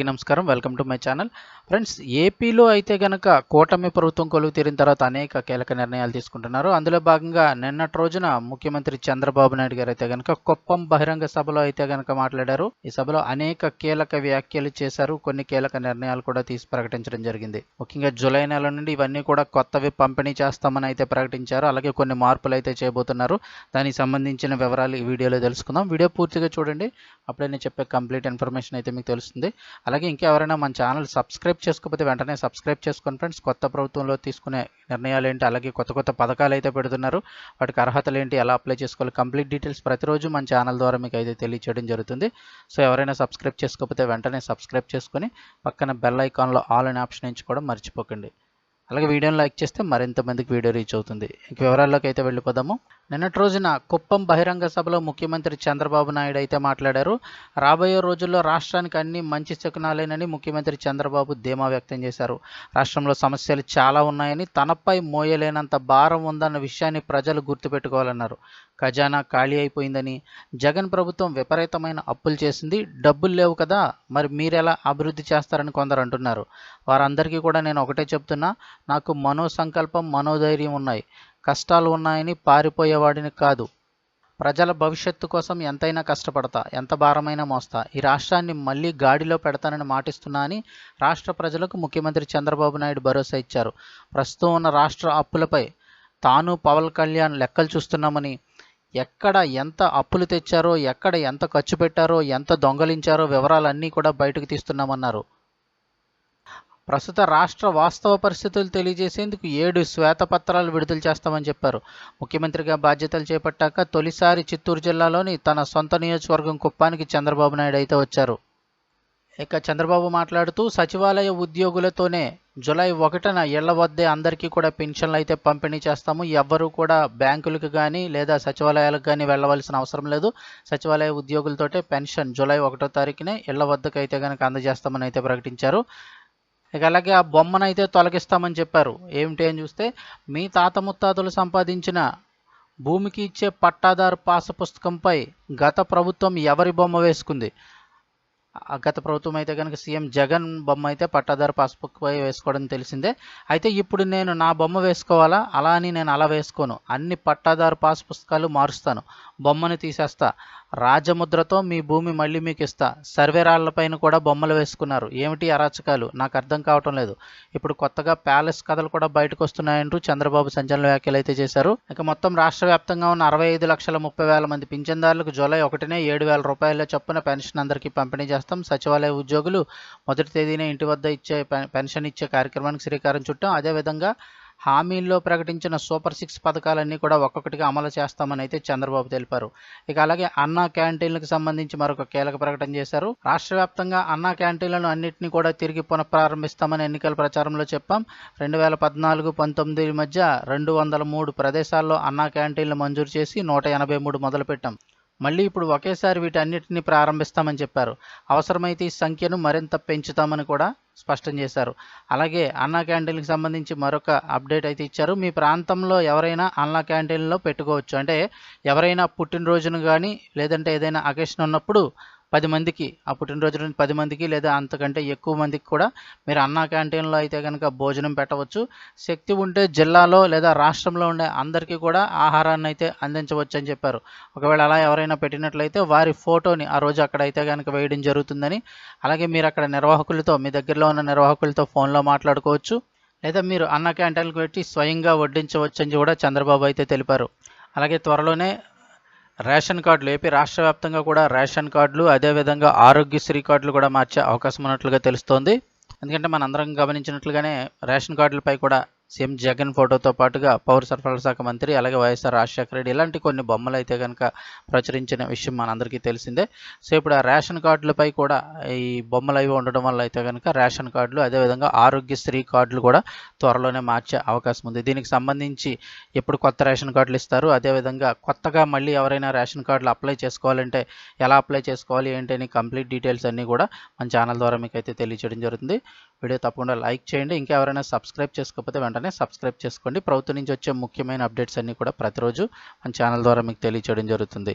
అందరికీ నమస్కారం. Welcome to my channel. Friends ఏపీలో అయితే గనక కూటమి ప్రభుత్వం కొలువు తీరిన తర్వాత అనేక కీలక నిర్ణయాలు తీసుకుంటున్నారు. అందులో భాగంగా నిన్నటి రోజున ముఖ్యమంత్రి చంద్రబాబు నాయుడు గారు అయితే గనక కుప్పం బహిరంగ సభలో అయితే గనక మాట్లాడారు. ఈ సభలో అనేక కీలక వ్యాఖ్యలు చేశారు. కొన్ని కీలక నిర్ణయాలు కూడా తీసి ప్రకటించడం జరిగింది. ముఖ్యంగా జూలై నెల నుండి ఇవన్నీ కూడా కొత్తవి పంపిణీ చేస్తామని అయితే ప్రకటించారు. అలాగే కొన్ని మార్పులు అయితే చేయబోతున్నారు. దానికి సంబంధించిన వివరాలు ఈ వీడియోలో తెలుసుకుందాం. వీడియో పూర్తిగా చూడండి. అప్పుడే నేను చెప్పే కంప్లీట్ ఇన్ఫర్మేషన్ అయితే మీకు తెలుస్తుంది. అలాగే ఇంకా ఎవరైనా మన ఛానల్ సబ్స్క్రైబ్ చేసుకోకపోతే వెంటనే సబ్స్క్రైబ్ చేసుకోండి ఫ్రెండ్స్ కొత్త ప్రభుత్వంలో తీసుకునే నిర్ణయాలు ఏంటి అలాగే కొత్త కొత్త పథకాలు అయితే పెడుతున్నారు వాటికి అర్హతలు ఏంటి ఎలా అప్లై చేసుకోవాలి? కంప్లీట్ డీటెయిల్స్ ప్రతిరోజు మన ఛానల్ ద్వారా మీకు అయితే తెలియచేయడం జరుగుతుంది. సో ఎవరైనా సబ్స్క్రైబ్ చేసుకోకపోతే వెంటనే సబ్స్క్రైబ్ చేసుకొని పక్కన బెల్ ఐకాన్లో ఆల్ అనే ఆప్షన్ ఎంచుకోవడం మర్చిపోకండి. అలాగే వీడియోని లైక్ చేస్తే మరింత మందికి వీడియో రీచ్ అవుతుంది. ఇంక వివరాల్లోకి అయితే వెళ్ళిపోదాము. నిన్నటి రోజున కుప్పం బహిరంగ సభలో ముఖ్యమంత్రి చంద్రబాబు నాయుడు అయితే మాట్లాడారు. రాబోయే రోజుల్లో రాష్ట్రానికి అన్ని మంచి శకునాలేనని ముఖ్యమంత్రి చంద్రబాబు ధీమా వ్యక్తం చేశారు. రాష్ట్రంలో సమస్యలు చాలా ఉన్నాయని తనపై మోయలేనంత భారం ఉందన్న విషయాన్ని ప్రజలు గుర్తుపెట్టుకోవాలన్నారు. ఖజానా ఖాళీ అయిపోయిందని జగన్ ప్రభుత్వం విపరీతమైన అప్పులు చేసింది డబ్బులు లేవు కదా మరి మీరెలా అభివృద్ధి చేస్తారని కొందరు అంటున్నారు. వారందరికీ కూడా నేను ఒకటే చెప్తున్నా నాకు మనోసంకల్పం మనోధైర్యం ఉన్నాయి. కష్టాలు ఉన్నాయని పారిపోయేవాడిని కాదు. ప్రజల భవిష్యత్తు కోసం ఎంతైనా కష్టపడతా ఎంత భారమైనా మోస్తా. ఈ రాష్ట్రాన్ని మళ్ళీ గాడిలో పెడతానని మాటిస్తున్నా అని రాష్ట్ర ప్రజలకు ముఖ్యమంత్రి చంద్రబాబు నాయుడు భరోసా ఇచ్చారు. ప్రస్తుతం ఉన్న రాష్ట్ర అప్పులపై తాను పవన్ కళ్యాణ్ లెక్కలు చూస్తున్నామని ఎక్కడ ఎంత అప్పులు తెచ్చారో ఎక్కడ ఎంత ఖర్చు పెట్టారో ఎంత దొంగలించారో వివరాలన్నీ కూడా బయటకు తీస్తున్నామన్నారు. ప్రస్తుత రాష్ట్ర వాస్తవ పరిస్థితులు తెలియజేసేందుకు ఏడు శ్వేతపత్రాలు విడుదల చేస్తామని చెప్పారు. ముఖ్యమంత్రిగా బాధ్యతలు చేపట్టాక తొలిసారి చిత్తూరు జిల్లాలోని తన సొంత నియోజకవర్గం కుప్పానికి చంద్రబాబు నాయుడు అయితే వచ్చారు. ఇక చంద్రబాబు మాట్లాడుతూ సచివాలయ ఉద్యోగులతోనే జులై ఒకటిన ఇళ్ళ వద్దే అందరికీ కూడా పెన్షన్లు అయితే పంపిణీ చేస్తాము. ఎవ్వరూ కూడా బ్యాంకులకు కానీ లేదా సచివాలయాలకు కానీ వెళ్ళవలసిన అవసరం లేదు. సచివాలయ ఉద్యోగులతోటే పెన్షన్ జూలై ఒకటో తారీఖునే ఇళ్ళ వద్దకు అయితే కనుక అందజేస్తామని అయితే ప్రకటించారు. ఇక అలాగే ఆ బొమ్మను అయితే తొలగిస్తామని చెప్పారు. ఏమిటి అని చూస్తే మీ తాత ముత్తాతలు సంపాదించిన భూమికి ఇచ్చే పట్టాదారు పాస పుస్తకంపై గత ప్రభుత్వం ఎవరి బొమ్మ వేసుకుంది? గత ప్రభుత్వం అయితే కనుక సీఎం జగన్ బొమ్మ అయితే పట్టాదారు పాస్బుక్పై వేసుకోవడం తెలిసిందే. అయితే ఇప్పుడు నేను నా బొమ్మ వేసుకోవాలా? అలా అని నేను అలా వేసుకోను. అన్ని పట్టాదారు పాస్ పుస్తకాలు మారుస్తాను. బొమ్మను తీసేస్తా. రాజముద్రతో మీ భూమి మళ్ళీ మీకు ఇస్తా సర్వేరాళ్ళపైన కూడా బొమ్మలు వేసుకున్నారు. ఏమిటి అరాచకాలు? నాకు అర్థం కావటం లేదు. ఇప్పుడు కొత్తగా ప్యాలెస్ కథలు కూడా బయటకు వస్తున్నాయంటూ చంద్రబాబు సంచలన వ్యాఖ్యలు అయితే చేశారు. ఇక మొత్తం రాష్ట్ర వ్యాప్తంగా ఉన్న అరవై ఐదు లక్షల ముప్పై వేల మంది పింఛన్దారులకు జూలై ఒకటినే ఏడు వేల రూపాయల చొప్పున పెన్షన్ అందరికీ పంపిణీ చేస్తాం. సచివాలయ ఉద్యోగులు మొదటి తేదీనే ఇంటి వద్ద ఇచ్చే పెన్షన్ ఇచ్చే కార్యక్రమానికి శ్రీకారం చుట్టాం. అదేవిధంగా హామీల్లో ప్రకటించిన సూపర్ సిక్స్ పథకాలన్నీ కూడా ఒక్కొక్కటిగా అమలు చేస్తామని అయితే చంద్రబాబు తెలిపారు. ఇక అలాగే అన్నా క్యాంటీన్లకు సంబంధించి మరొక కీలక ప్రకటన చేశారు. రాష్ట్ర వ్యాప్తంగా అన్నా క్యాంటీన్లను అన్నింటినీ కూడా తిరిగి పునఃప్రారంభిస్తామని ఎన్నికల ప్రచారంలో చెప్పాం. రెండు వేల పద్నాలుగు పంతొమ్మిది మధ్య రెండు వందల మూడు ప్రదేశాల్లో అన్నా క్యాంటీన్లు మంజూరు చేసి నూట ఎనభై మూడు మొదలుపెట్టాం. మళ్ళీ ఇప్పుడు ఒకేసారి వీటన్నిటిని ప్రారంభిస్తామని చెప్పారు. అవసరమైతే ఈ సంఖ్యను మరింత పెంచుతామని కూడా స్పష్టం చేశారు. అలాగే అన్నా క్యాంటీన్కి సంబంధించి మరొక అప్డేట్ అయితే ఇచ్చారు. మీ ప్రాంతంలో ఎవరైనా అన్నా క్యాంటీన్లో పెట్టుకోవచ్చు. అంటే ఎవరైనా పుట్టినరోజును కానీ లేదంటే ఏదైనా అకేషన్ ఉన్నప్పుడు పది మందికి ఆ పుట్టినరోజు నుంచి పది మందికి లేదా అంతకంటే ఎక్కువ మందికి కూడా మీరు అన్నా క్యాంటీన్లో అయితే కనుక భోజనం పెట్టవచ్చు. శక్తి ఉంటే జిల్లాలో లేదా రాష్ట్రంలో ఉండే అందరికీ కూడా ఆహారాన్ని అయితే అందించవచ్చు అని చెప్పారు. ఒకవేళ అలా ఎవరైనా పెట్టినట్లయితే వారి ఫోటోని ఆ రోజు అక్కడ అయితే కనుక వేయడం జరుగుతుందని. అలాగే మీరు అక్కడ నిర్వాహకులతో మీ దగ్గరలో ఉన్న నిర్వాహకులతో ఫోన్లో మాట్లాడుకోవచ్చు. లేదా మీరు అన్న క్యాంటీన్లకు పెట్టి స్వయంగా వడ్డించవచ్చని కూడా చంద్రబాబు అయితే తెలిపారు. అలాగే త్వరలోనే రేషన్ కార్డులు ఏపీ రాష్ట్ర వ్యాప్తంగా కూడా రేషన్ కార్డులు అదేవిధంగా ఆరోగ్యశ్రీ కార్డులు కూడా మార్చే అవకాశం ఉన్నట్లుగా తెలుస్తోంది. ఎందుకంటే మన అందరం గమనించినట్లుగానే రేషన్ కార్డులపై కూడా సీఎం జగన్ ఫోటోతో పాటుగా పౌర సరఫరాల శాఖ మంత్రి అలాగే వైఎస్ఆర్ రాజశేఖర రెడ్డి ఇలాంటి కొన్ని బొమ్మలు అయితే కనుక ప్రచురించిన విషయం మనందరికీ తెలిసిందే. సో ఇప్పుడు ఆ రేషన్ కార్డులపై కూడా ఈ బొమ్మలు అవి ఉండడం వల్ల అయితే కనుక రేషన్ కార్డులు అదేవిధంగా ఆరోగ్యశ్రీ కార్డులు కూడా త్వరలోనే మార్చే అవకాశం ఉంది. దీనికి సంబంధించి ఎప్పుడు కొత్త రేషన్ కార్డులు ఇస్తారు అదేవిధంగా కొత్తగా మళ్ళీ ఎవరైనా రేషన్ కార్డులు అప్లై చేసుకోవాలంటే ఎలా అప్లై చేసుకోవాలి ఏంటి అని కంప్లీట్ డీటెయిల్స్ అన్నీ కూడా మన ఛానల్ ద్వారా మీకు అయితే తెలియజేయడం జరుగుతుంది. వీడియో తప్పకుండా లైక్ చేయండి. ఇంకా ఎవరైనా సబ్స్క్రైబ్ చేసుకోకపోతే వెంటనే సబ్స్క్రైబ్ చేసుకోండి. ప్రభుత్వం నుంచి వచ్చే ముఖ్యమైన అప్డేట్స్ అన్నీ కూడా ప్రతిరోజు మన ఛానల్ ద్వారా మీకు తెలియచేయడం జరుగుతుంది.